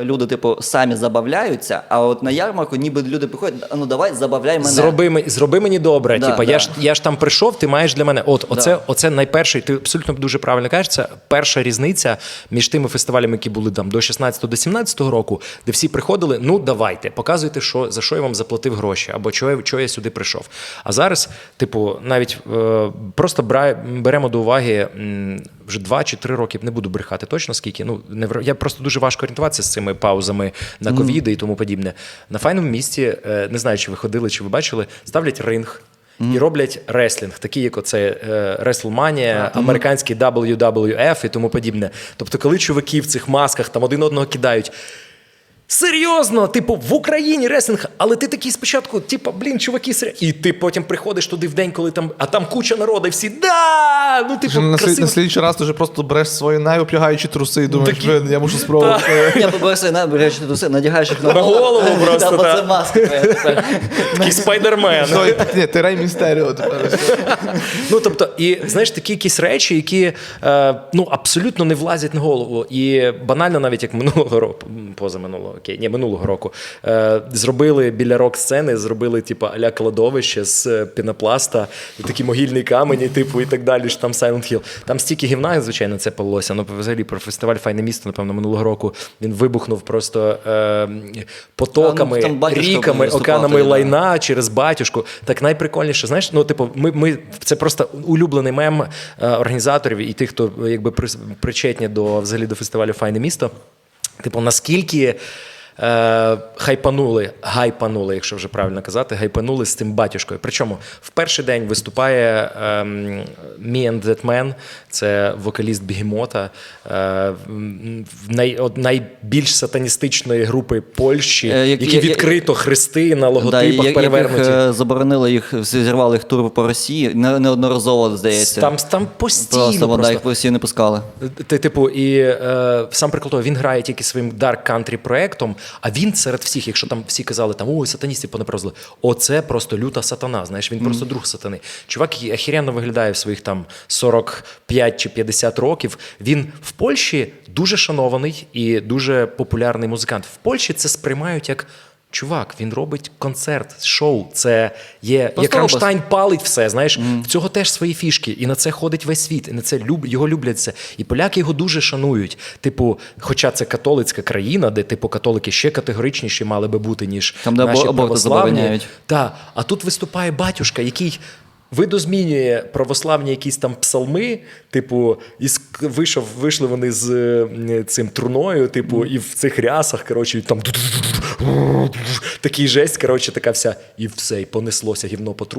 Люди, типу, самі забавляються, а от на ярмарку ніби люди приходять, «А ну давай забавляй мене. Зроби, м- зроби мені добре. Да, Типа, да. я ж я ж там прийшов, ти маєш для мене. От оце, Да. оце найперший. Ти абсолютно дуже правильно кажеш. Це перша різниця між тими фестивалями, які були там до 16 до 17 року, де всі приходили. Ну давайте, показуйте, що за що я вам заплатив гроші, або чого я, чого я сюди прийшов. А зараз, типу, навіть е, просто бра, беремо до уваги м, вже два чи три роки. Не буду брехати точно скільки. Ну не в я просто дуже важко орієнтуватися з цими паузами на ковіди і тому подібне. На файному місці, е, не знаю, чи ви ходили, чи ви бачили, ставлять ринг. І роблять реслінг, такий як оце реслманія, WrestleMania, американський WWF і тому подібне. Тобто, коли чуваки в цих масках там один одного кидають. Серйозно, типу, в Україні реслінг, але ти такий спочатку, типу, блін, чуваки, сер... і ти потім приходиш туди в день, коли там, а там куча народу, і всі да! Ну, типу, На, слід, красиво. на слідчий раз ти вже просто береш свої найобтягаючі труси і думаєш, Такі- «Блін, я мушу спробувати. Я поберешся, на береш труси, надягаєш їх на голову просто, бо та. це маска твоя тепер. Такий спайдермен. Ні, ти Рей Містеріо тепер. Ну тобто, і знаєш, такі якісь речі, які е, ну абсолютно не влазять на голову. І банально, навіть як минулого року, позаминулого, окей, ні, минулого року, е, зробили біля рок-сцени, зробили типу аля кладовище з е, пінопласта, і такі могильні камені, типу, і так далі. ж Там Silent Hill. Там стільки гівна, звичайно, це полилося. Ну, взагалі про фестиваль Файне місто, напевно, минулого року він вибухнув просто е, потоками, А, ну, там ріками, океанами да. лайна на через батюшку. Так найприкольніше, знаєш, ну типу, ми, ми це просто улюблений мем е, організаторів і тих, хто якби при- причетні до взагалі до фестивалю Файне місто. Типу, наскільки. Е, хайпанули, гайпанули, якщо вже правильно казати, гайпанули з цим батюшкою. Причому в перший день виступає ем, Me and That Man, це вокаліст Бігемота, е, най, од- найбільш сатаністичної групи Польщі, Е, як- які як- відкрито хрести на Да, логотипах як- перевернуті. яких е, заборонили їх, зірвали їх тур по Росії, не- неодноразово, здається. Там, там постійно Просто вода просто. їх по Росії не пускали. Ти, типу, і е, сам прикол того, він грає тільки своїм Dark Country проектом, а він серед всіх, якщо там всі казали, там ой, сатаністів понепрозли, оце просто люта сатана. Знаєш, він просто друг сатани. Чувак, який охеренно виглядає в своїх там 45 чи 50 років. Він в Польщі дуже шанований і дуже популярний музикант. В Польщі це сприймають як. Чувак, він робить концерт, шоу. Це є як. Рамштайн палить все. Знаєш, в цього теж свої фішки, і на це ходить весь світ, і на це люб його люблять це. І поляки його дуже шанують. Типу, хоча це католицька країна, де типу католики ще категоричніші мали би бути, ніж Там, де наші православні. Та, а тут виступає батюшка, який. Видозмінює православні якісь там псалми, типу, із вийшов, вийшли вони з цим труною, типу, і в цих рясах, коротше, там такий жесть, коротше, така вся, і все, і понеслося гівно по трубах.